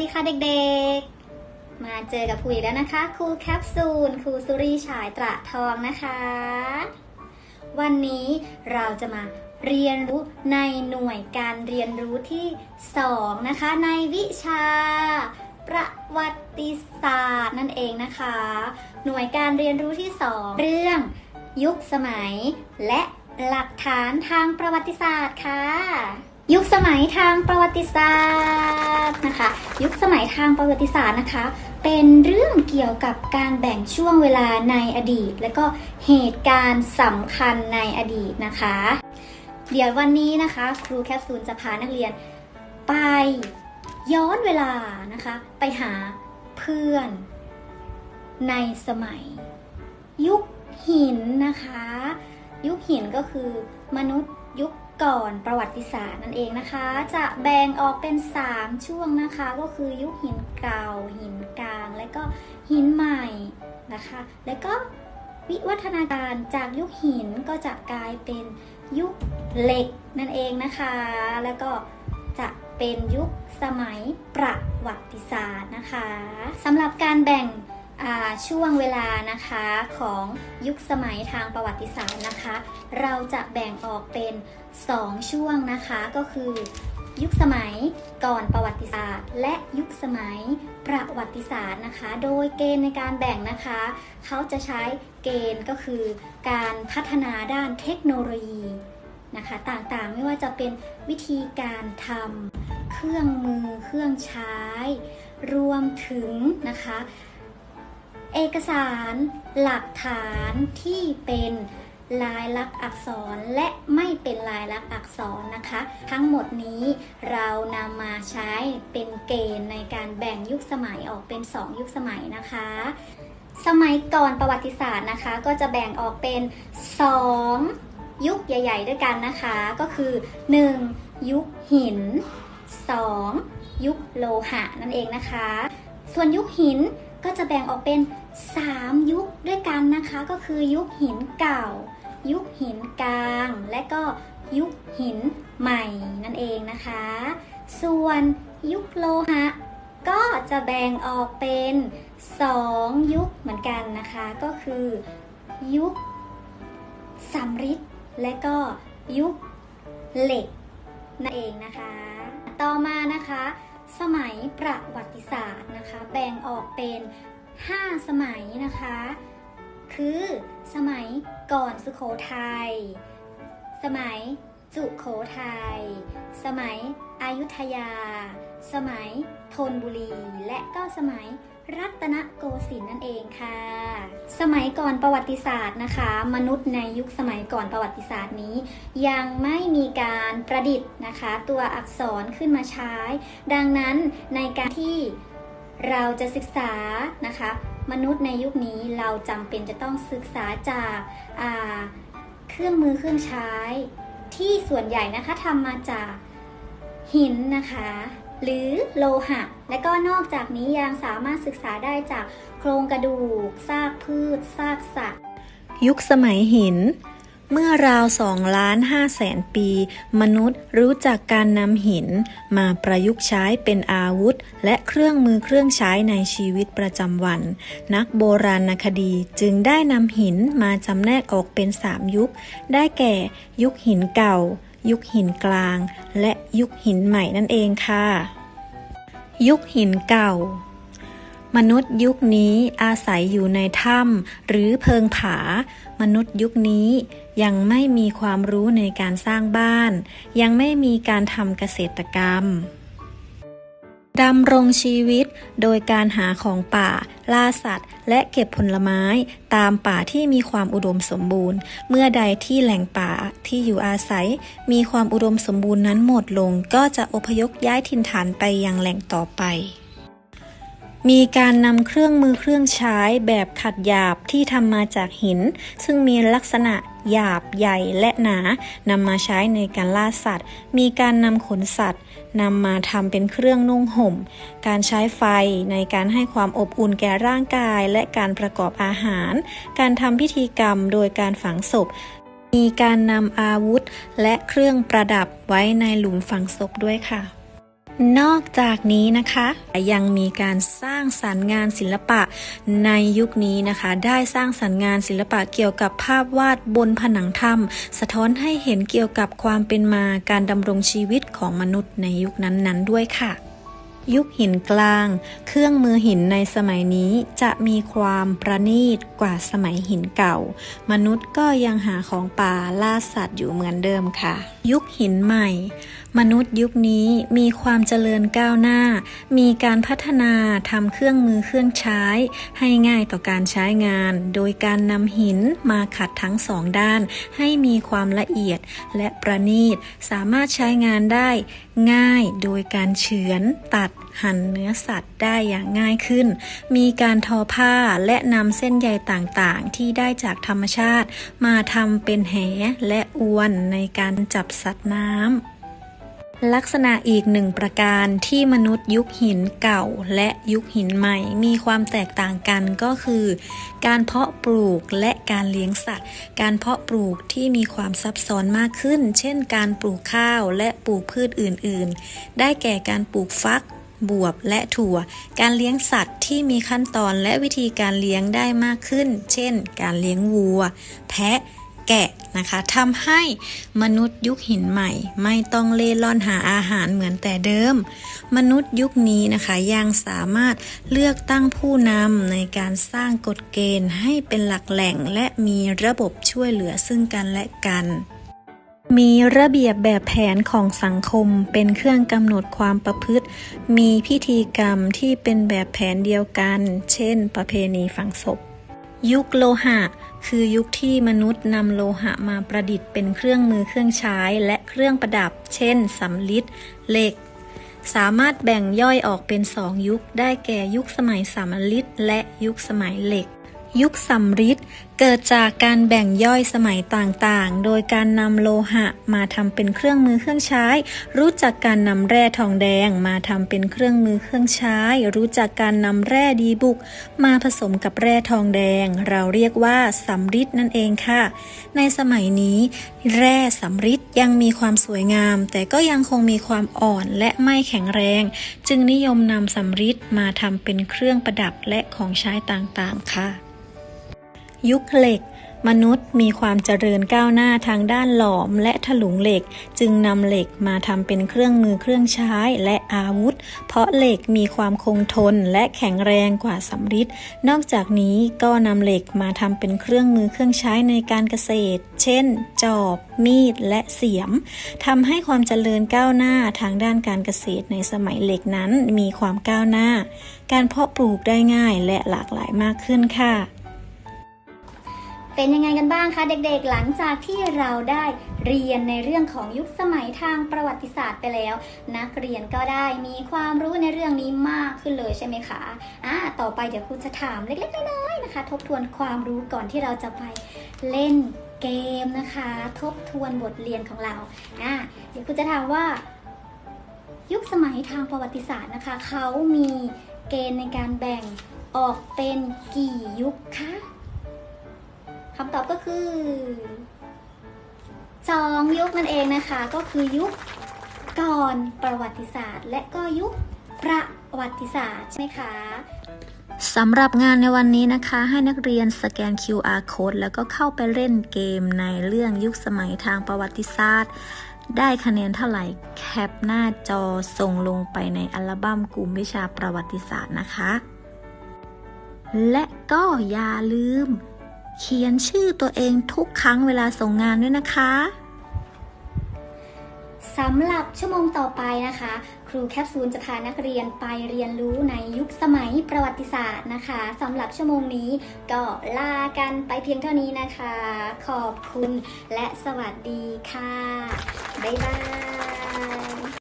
ดีค่ะเด็กๆ มาเจอกับครูอีกแล้วนะคะ ครูแคปซูล ครูสุรีฉายตระทองนะคะ วันนี้เราจะมาเรียนรู้ในหน่วยการเรียนรู้ที่ 2 นะคะ ในวิชา ประวัติศาสตร์นั่นเองนะคะ หน่วยการเรียนรู้ที่ 2 เรื่องยุคสมัย และหลักฐานทางประวัติศาสตร์ค่ะ ยุคสมัยทางประวัติศาสตร์นะคะ ยุคสมัยทางประวัติศาสตร์นะคะ เป็นเรื่องเกี่ยวกับการแบ่งช่วงเวลาในอดีต และก็เหตุการณ์สำคัญในอดีตนะคะ เดี๋ยววันนี้นะคะ ครูแคปซูลจะพานักเรียน ไปย้อนเวลานะคะ ไปหาเพื่อนในสมัย ยุคหินนะคะ ยุคหินก็คือมนุษย์ยุค ก่อนประวัติศาสตร์นั่นเองนะคะ จะแบ่งออกเป็น 3 ช่วงนะคะ ก็คือยุคหินเก่า หินกลาง และก็หินใหม่นะคะ แล้วก็วิวัฒนาการจากยุคหินก็จะกลายเป็นยุคเหล็กนั่นเองนะคะ แล้วก็จะเป็นยุคสมัยประวัติศาสตร์นะคะสำหรับการแบ่ง ช่วงเวลานะคะของยุคสมัยทางประวัติศาสตร์นะคะ เราจะแบ่งออกเป็น 2 ช่วงนะคะก็คือ ยุคสมัยก่อนประวัติศาสตร์ และยุคสมัยประวัติศาสตร์นะคะ โดยเกณฑ์ในการแบ่งนะคะ เขาจะใช้เกณฑ์ก็คือ การพัฒนาด้านเทคโนโลยีนะคะต่างๆไม่ว่าจะเป็นวิธีการทำเครื่องมือเครื่องใช้ รวมถึงนะคะ เอกสารหลักฐานที่เป็นลายลักษณ์อักษรและไม่เป็นลายลักษณ์อักษรนะคะ ทั้งหมดนี้เรานำมาใช้เป็นเกณฑ์ในการแบ่งยุคสมัยออกเป็น 2 ยุคสมัยนะคะ สมัยก่อนประวัติศาสตร์นะคะ ก็จะแบ่งออกเป็น 2 ยุคใหญ่ ๆ ด้วยกันนะคะ ก็คือ 1. ยุคหิน 2. ยุคโลหะนั่นเองนะคะ ส่วนยุคหิน ก็จะแบ่งออกเป็น 3 ยุคด้วยกันนะคะ ก็คือยุคหินเก่า ยุคหินกลาง และก็ยุคหินใหม่นั่นเองนะคะ ส่วนยุคโลหะ ก็จะแบ่งออกเป็น 2 ยุคเหมือนกันนะคะ ก็คือยุคสำริดและก็ยุคเหล็กนั่นเองนะคะ ต่อมานะคะ สมัยประวัติศาสตร์นะคะ แบ่งออกเป็น 5 สมัยนะคะ คือสมัยก่อนสุโขทัย สมัยจุโขทัย สมัยอยุธยา สมัยธนบุรี และก็สมัย รัตนโกสินทร์นั่นเองค่ะ สมัยก่อนประวัติศาสตร์นะคะ มนุษย์ในยุคสมัยก่อนประวัติศาสตร์นี้ ยังไม่มีการประดิษฐ์นะคะ ตัวอักษรขึ้นมาใช้ ดังนั้นในการที่เราจะศึกษานะคะ มนุษย์ในยุคนี้เราจำเป็นจะต้องศึกษาจากาเครื่องมือเครื่องใช้ ที่ส่วนใหญ่นะคะทำมาจากหินนะคะ หรือโลหะ และก็นอกจากนี้ยังสามารถศึกษาได้จากโครงกระดูก ซากพืช ซากสัตว์ ยุคสมัยหิน เมื่อราว2ล้าน5แสนปี มนุษย์รู้จักการนำหิน มาประยุกต์ใช้เป็นอาวุธ และเครื่องมือเครื่องใช้ในชีวิตประจำวัน นักโบราณคดีจึงได้นำหินมาจำแนกออกเป็น3ยุค ได้แก่ ยุคหินเก่า ยุคหินกลาง และยุคหินใหม่นั่นเองค่ะ ยุคหินเก่า มนุษย์ยุคนี้อาศัยอยู่ในถ้ำหรือเพิงผา มนุษย์ยุคนี้ยังไม่มีความรู้ในการสร้างบ้าน ยังไม่มีการทำเกษตรกรรม ดำรงชีวิตโดยการหาของป่า ล่าสัตว์ และเก็บผลไม้ตามป่าที่มีความอุดมสมบูรณ์ เมื่อใดที่แหล่งป่าที่อยู่อาศัย มีความอุดมสมบูรณ์นั้นหมดลง ก็จะอพยพย้ายถิ่นฐานไปยังแหล่งต่อไป มีการนำเครื่องมือเครื่องใช้แบบขัดหยาบที่ทำมาจากหิน ซึ่งมีลักษณะหยาบใหญ่และหนานำมาใช้ในการล่าสัตว์ มีการนำขนสัตว์นำมาทำเป็นเครื่องนุ่งห่ม การใช้ไฟในการให้ความอบอุ่นแก่ร่างกาย และการประกอบอาหาร การทำพิธีกรรมโดยการฝังศพ มีการนำอาวุธและเครื่องประดับไว้ในหลุมฝังศพด้วยค่ะ นอกจากนี้นะคะยังมีการสร้างสรรค์งานศิลปะในยุคนี้นะคะ ได้สร้างสรรค์งานศิลปะเกี่ยวกับภาพวาดบนผนังถ้ำสะท้อนให้เห็นเกี่ยวกับความเป็นมาการดำรงชีวิตของมนุษย์ในยุคนั้นๆด้วยค่ะ ยุคหินกลาง เครื่องมือหินในสมัยนี้จะมีความประณีตกว่าสมัยหินเก่า มนุษย์ก็ยังหาของป่าล่าสัตว์อยู่เหมือนเดิมค่ะ ยุคหินใหม่มนุษย์ยุคนี้มีความเจริญก้าวหน้า มีการพัฒนาทำเครื่องมือเครื่องใช้ ให้ง่ายต่อการใช้งาน โดยการนำหินมาขัดทั้งสองด้าน ให้มีความละเอียดและประณีต สามารถใช้งานได้ง่ายโดยการเฉือนตัดหั่นเนื้อสัตว์ได้อย่างง่ายขึ้น มีการทอผ้าและนำเส้นใยต่างๆ ที่ได้จากธรรมชาติ มาทำเป็นแหและอวนในการจับสัตว์น้ำ ลักษณะอีกหนึ่งประการที่มนุษย์ยุคหินเก่าและยุคหินใหม่ มีความแตกต่างกันก็คือ การเพาะปลูกและการเลี้ยงสัตว์ การเพาะปลูกที่มีความซับซ้อนมากขึ้น เช่น การปลูกข้าวและปลูกพืชอื่น ๆ ได้แก่การปลูกฟักบวบและถั่ว การเลี้ยงสัตว์ที่มีขั้นตอนและวิธีการเลี้ยงได้มากขึ้น เช่น การเลี้ยงวัว แพะ แกะนะคะทำให้มนุษย์ยุคหินใหม่ ไม่ต้องเล่ร่อนหาอาหารเหมือนแต่เดิม มนุษย์ยุคนี้นะคะยังสามารถเลือกตั้งผู้นำในการสร้างกฎเกณฑ์ให้เป็นหลักแหล่งและมีระบบช่วยเหลือซึ่งกันและกันมีระเบียบแบบแผนของสังคมเป็นเครื่องกำหนดความประพฤติ มีพิธีกรรมที่เป็นแบบแผนเดียวกัน เช่น ประเพณีฝังศพ ยุคโลหะ คือยุคที่มนุษย์นำโลหะมาประดิษฐ์เป็นเครื่องมือเครื่องใช้และเครื่องประดับ เช่นสำลิดเหล็ก สามารถแบ่งย่อยออกเป็นสองยุคได้แก่ยุคสมัยสำลิดและยุคสมัยเหล็ก ยุคสำริดเกิดจากการแบ่งย่อยสมัยต่างๆ โดยการนำโลหะมาทำเป็นเครื่องมือเครื่องใช้ รู้จักการนำแร่ทองแดงมาทำเป็นเครื่องมือเครื่องใช้ รู้จักการนำแร่ดีบุก มาผสมกับแร่ทองแดง เราเรียกว่าสำริดนั่นเองค่ะ ในสมัยนี้ แร่สำริดยังมีความสวยงาม แต่ก็ยังคงมีความอ่อนและไม่แข็งแรง จึงนิยมนำสำริดมาทำเป็นเครื่องประดับและของใช้ต่างๆค่ะ ยุคเหล็ก มนุษย์มีความเจริญก้าวหน้าทางด้านหลอมและถลุงเหล็ก จึงนำเหล็กมาทำเป็นเครื่องมือเครื่องใช้และอาวุธ เพราะเหล็กมีความคงทนและแข็งแรงกว่าสำริดนอกจากนี้ก็นำเหล็กมาทำเป็นเครื่องมือเครื่องใช้ในการเกษตร เช่น จอบ มีด และเสียมทำให้ความเจริญก้าวหน้าทางด้านการเกษตรในสมัยเหล็กนั้นมีความก้าวหน้า การเพาะปลูกได้ง่ายและหลากหลายมากขึ้นค่ะ เป็นยังไงกันบ้างคะเด็กๆ หลังจากที่เราได้เรียนในเรื่องของยุคสมัยทางประวัติศาสตร์ไปแล้ว นักเรียนก็ได้มีความรู้ในเรื่องนี้มากขึ้นเลยใช่ไหมคะอ่าต่อไปเดี๋ยวครูจะถามเล็กๆน้อยๆนะคะ ทบทวนความรู้ก่อนที่เราจะไปเล่นเกมนะคะ ทบทวนบทเรียนของเราอ่าเดี๋ยวครูจะถามว่า ยุคสมัยทางประวัติศาสตร์นะคะเขามีเกณฑ์ในการแบ่งออกเป็นกี่ยุคคะ คำตอบก็คือสองยุคนั่นเองนะคะ ก็คือยุคก่อนประวัติศาสตร์ และก็ยุคประวัติศาสตร์ใช่ไหมคะสำหรับงานในวันนี้นะคะ ให้นักเรียนสแกน QR code แล้วก็เข้าไปเล่นเกมในเรื่องยุคสมัยทางประวัติศาสตร์ ได้คะแนนเท่าไหร่แคปหน้าจอส่งลงไปในอัลบั้มกลุ่มวิชาประวัติศาสตร์นะคะ และก็อย่าลืม เขียนชื่อตัวเองทุกครั้งเวลาส่งงานด้วยนะคะสำหรับชั่วโมงต่อไปนะคะ ครูแคปซูลจะพานักเรียนไปเรียนรู้ในยุคสมัยประวัติศาสตร์นะคะสำหรับชั่วโมงนี้ก็ลากันไปเพียงเท่านี้นะคะ ขอบคุณและสวัสดีค่ะ บ๊ายบาย